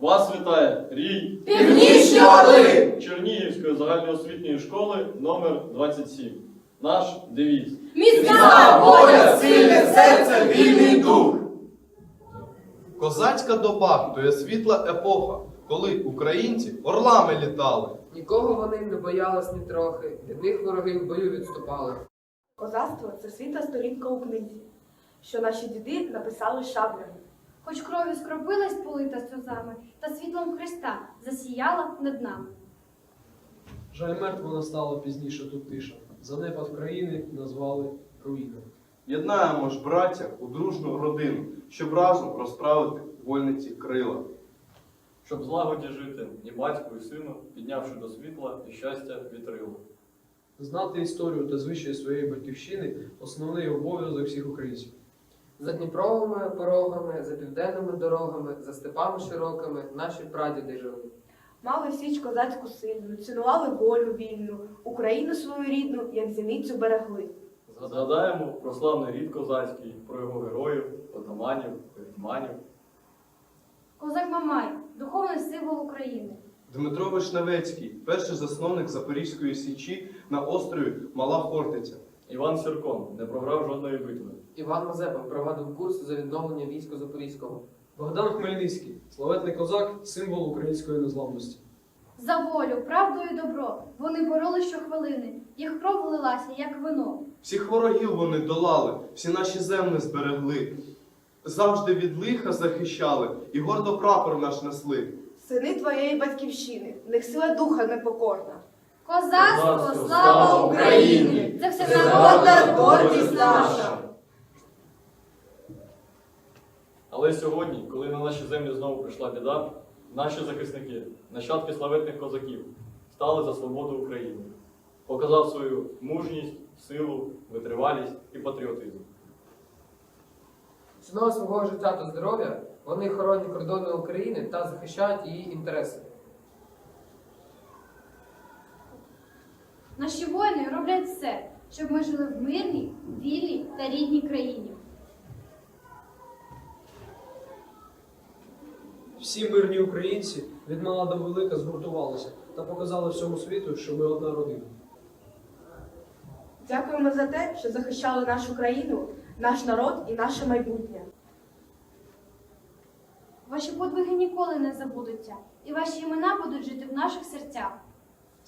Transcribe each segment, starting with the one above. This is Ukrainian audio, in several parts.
Вас вітає Рій Північні Орли! Чернігівської загальноосвітньої школи номер 27. Наш девіз. Міцна воля, сильне серце, вільний дух! Козацька доба то є світла епоха, коли українці орлами літали. Нікого вони не боялись ні трохи, від них вороги в бою відступали. Козацтво це світла сторінка у книзі, що наші діди написали шаблями. Хоч кров'ю скропилась полита сльозами, та світлом Христа засіяла над нами. Жаль, мертво настала пізніше тут тиша. Занепад країни назвали руїною. Єднаємо ж браття у дружну родину, щоб разом розправити вольниці крила. Щоб злагоді жити і батьку, і сину, піднявши до світла і щастя вітрило. Знати історію та звичаї своєї батьківщини основний обов'язок всіх українців. За Дніпровими порогами, за південними дорогами, за степами широкими наші прадіди жили. Мали січ козацьку сильну, цінували волю вільну, Україну свою рідну, як зіницю берегли. Згадаємо про славний рід козацький, про його героїв, отаманів, гетьманів. Козак Мамай духовний символ України. Дмитро Вишневецький, перший засновник Запорізької січі на острові Мала Хортиця. Іван Сіркон не програв жодної битви. Іван Мазепа провадив курс за відновлення війська Запорізького. Богдан Хмельницький, славетний козак, символ української незламності. За волю, правду і добро вони боролись щохвилини. Їх кров лилася, як вино. Всіх ворогів вони долали, всі наші землі зберегли. Завжди від лиха захищали і гордо прапор наш несли. Сини твоєї батьківщини, в них сила духа непокорна. Козацтво, слава Україні! Це всенародна народна гордість наша. Але сьогодні, коли на наші землі знову прийшла біда, наші захисники, нащадки славетних козаків, стали за свободу України, показав свою мужність, силу, витривалість і патріотизм. Ціною свого життя та здоров'я вони хоронять кордони України та захищають її інтереси. Наші воїни роблять все, щоб ми жили в мирній, вільній та рідній країні. Всі мирні українці від мала до велика згуртувалися та показали всьому світу, що ми одна родина. Дякуємо за те, що захищали нашу країну, наш народ і наше майбутнє. Ваші подвиги ніколи не забудуться, і ваші імена будуть жити в наших серцях.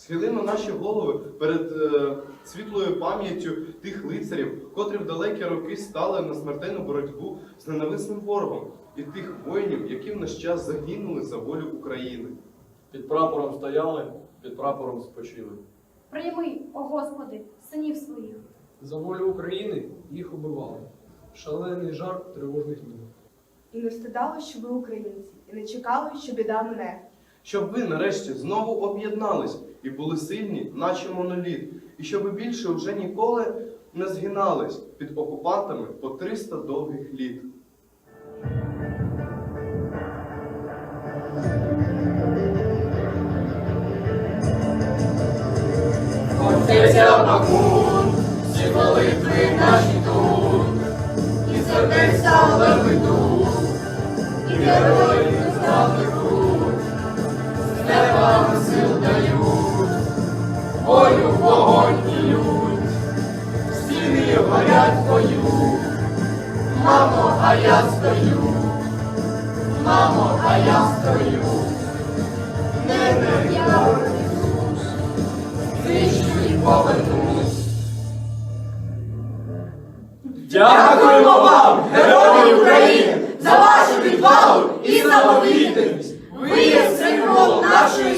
Схилимо наші голови перед е, світлою пам'яттю тих лицарів, котрі в далекі роки стали на смертельну боротьбу з ненависним ворогом, і тих воїнів, які в наш час загинули за волю України. Під прапором стояли, під прапором спочили. Прийми, о Господи, синів своїх. За волю України їх убивали. Шалений жар тривожних днів. І не встидали, що ви українці, і не чекали, що біда мене. Щоб ви нарешті знову об'єднались і були сильні, наче моноліт, і щоб ви більше вже ніколи не згинались під окупантами по 300 довгих літ. Отця Бакун, всі молитви наші тут, і сердець стали і волю вогонь і лють, стіни горять бою, мамо, а я стою, мамо, а я стою, не не я Ісус, тричі повернусь. Дякуємо вам, герої України, за вашу відвагу і самовідданість. Ви є символом нашої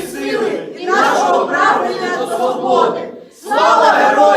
нашого прагнення до свободи. Слава героям!